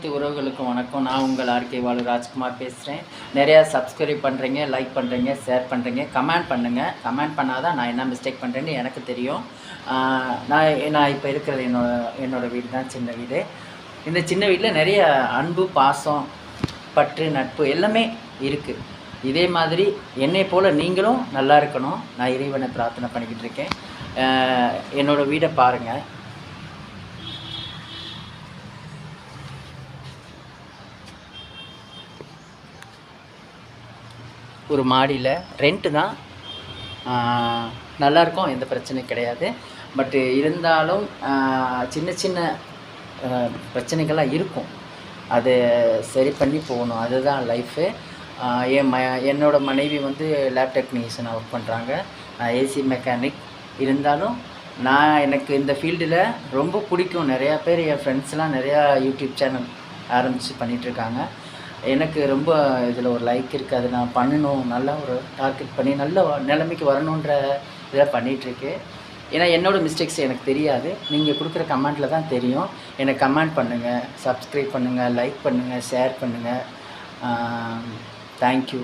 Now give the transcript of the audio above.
உறவுகளுக்கு உறவுகளுக்கும் வணக்கம். நான் உங்கள் ஆர்கே வாலு ராஜ்குமார் பேசுகிறேன் நிறையா சப்ஸ்கிரைப் பண்ணுறீங்க லைக் பண்ணுறீங்க ஷேர் பண்ணுறீங்க கமெண்ட் பண்ணுங்கள் கமெண்ட் பண்ணால் தான் நான் என்ன மிஸ்டேக் பண்ணுறேன்னு எனக்கு தெரியும். நான் நான் இப்போ இருக்கிறது என்னோட என்னோடய வீடு தான் சின்ன வீடு. இந்த சின்ன வீட்டில் நிறைய அன்பு பாசம் பற்று நட்பு எல்லாமே இருக்குது இதே மாதிரி என்னை போல் நீங்களும் நல்லா இருக்கணும். நான் இறைவனை பிரார்த்தனை பண்ணிக்கிட்டு இருக்கேன். என்னோடய வீடை பாருங்கள் ஒரு மாடியில். ரெண்ட்டு தான். நல்லாயிருக்கும் நல்லா இருக்கும் எந்த பிரச்சனையும் கிடையாது. பட்டு இருந்தாலும் சின்ன சின்ன பிரச்சனைகள்லாம் இருக்கும். அது சரி பண்ணி போகணும். அதுதான் லைஃபு என் ம என்னோடய மனைவி வந்து லேப் டெக்னீஷியனாக ஒர்க் பண்ணுறாங்க ஏசி மெக்கானிக் இருந்தாலும் நான் எனக்கு இந்த ஃபீல்டில் ரொம்ப பிடிக்கும். நிறையா பேர் என் ஃப்ரெண்ட்ஸ்லாம் நிறையா யூடியூப் சேனல் ஆரம்பித்து பண்ணிகிட்ருக்காங்க எனக்கு ரொம்ப இதில் ஒரு லைக் இருக்குது அது நான் பண்ணணும். நல்லா ஒரு டார்கெட் பண்ணி நல்ல வ- நிலைமைக்கு வரணுன்ற இதை பண்ணிகிட்ருக்கு ஏன்னா என்னோடய மிஸ்டேக்ஸ் எனக்கு தெரியாது. நீங்கள் கொடுக்குற கமெண்ட்டில் தான் தெரியும். எனக்கு கமெண்ட் பண்ணுங்கள் சப்ஸ்கிரைப் பண்ணுங்கள் லைக் பண்ணுங்கள் ஷேர் பண்ணுங்கள் தேங்க்யூ